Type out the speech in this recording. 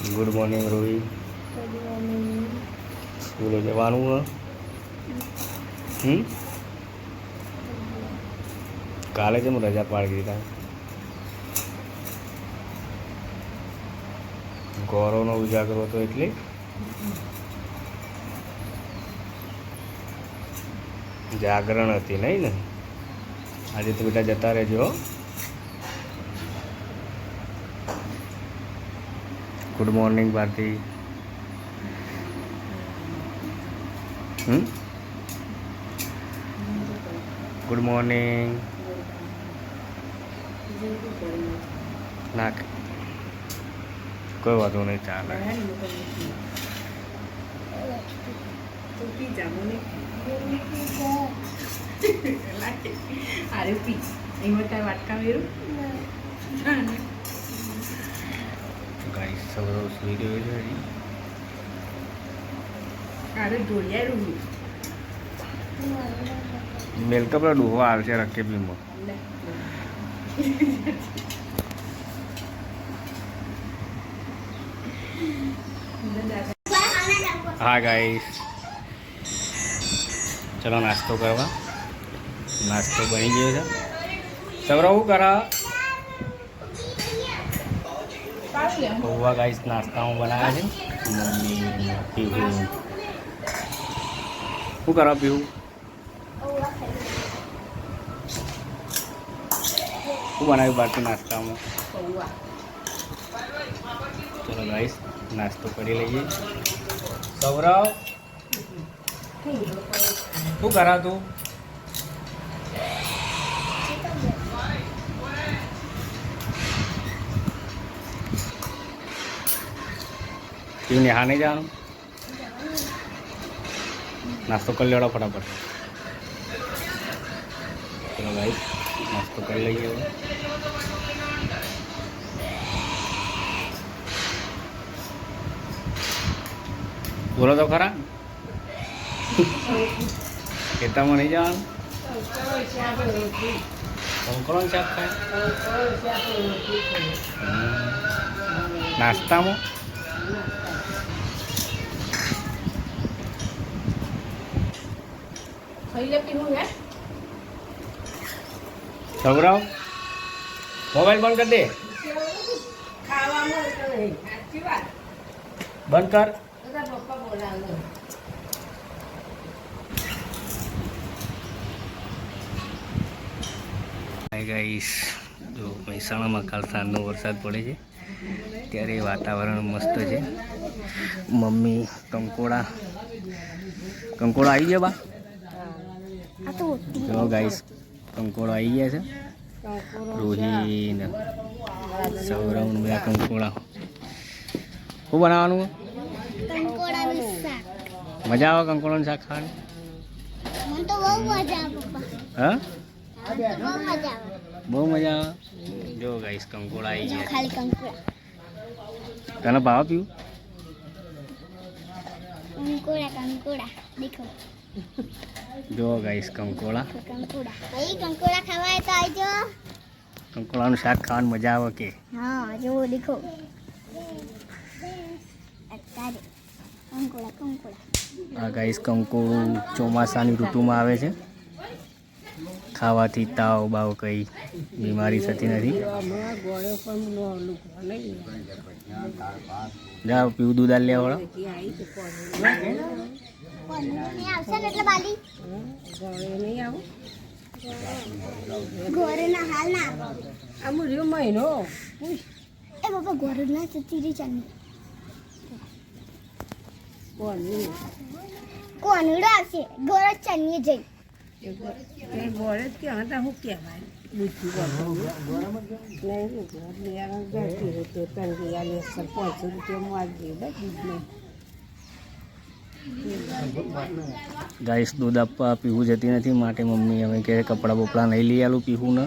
Good morning Rohit સ્કૂલે જવાનું હમ? કાલે કેમ રજા પાડી દીધા ગૌરવનો ઉજાગરો હતો એટલે? જાગરણ હતી નહીં ને? આજે તો બેટા જતા રહેજો. ગુડ મોર્નિંગ ભારતી હમ ગુડ મોર્નિંગ ના કોઈ વાંધો નહીં ચાલે અરે પી એમાં તાર વાટકા મેરું સૌરવ સુઈ રહ્યો છે હજી અરે ઢોળિયા રૂ મેલકા પેલા ડોહો આવશે રકેબીમાં હા ગાઈસ ચલો નાસ્તો કરવા. નાસ્તો બની ગયો છે. સૌરવ કરા? પૌવા ગાઈસ નાસ્તામાં બનાવ્યા છે. શું કરવા પીવું શું બનાવ્યું બાકી નાસ્તામાં? ચલો ગાઈસ, નાસ્તો કરી લઈએ. સૌરવ, શું કરા તું? તું નેહા નહીં જવાનું? નાસ્તો કરી લેડો ફટાફટ. ચલો ગાઈસ નાસ્તો કરી લઈએ હવે. બોલો તો ખરા? ખેતરમાં નહીં જવાનું? કંકણો શાક ખાય. નાસ્તામાં? સૌરવ મોબાઈલ બંધ કરી દે. બંધ કર. બધા પપ્પા બોલાવે. હાય ગાઈસ જો મહેસાણામાં કાલ સાંજનો વરસાદ પડે છે. ત્યારે વાતાવરણ મસ્ત છે. મમ્મી કંકોડા. કંકોડા આવી ગયા બા? જો ગાઈસ કંકોળો આવી ગયા છે. સૌરવ ને બધા કંકોળા. શું બનાવવાનું? મજા આવે કંકોળાનું શાક ખાવાની? બહુ મજા આવે. જો ગાઈસ કંકોળા આવી ગયા તને ભાવ પીવું? કંકોળા કંકોળા. દેખો. જો ગાઈસ કંકોળા. કંકોળા. ભાઈ ખાવા તો આવજો. કંકોળાનું શાક ખાવાની મજા આવે કે? હા જો દેખો. આ ગાઈસ કંકોળું ચોમાસાની ઋતુમાં આવે છે. ખાવાથી તાવ બાવ કઈ બીમારી થતી નથી. જાઓ પીવું દૂધ લેવા વાળો. મહિનો એ બાપા ઘરે ના રહી ચાલી કોનુડો આવશે ઘરે ચાલીએ જઈ તે બોલે જ કે હતા શું કહેવાય બુદ્ધિ નહીં ઘર લેવાનું જતી રહે તો તને રિયાલે પાંચસો રૂપિયા મારી દે બસ દૂધ ગાઈસ, દૂધ આપવા પીવું જતી નથી. માટે મમ્મી અમે કહે કપડાં બપડા નહીં લઈ આલું પીવું ને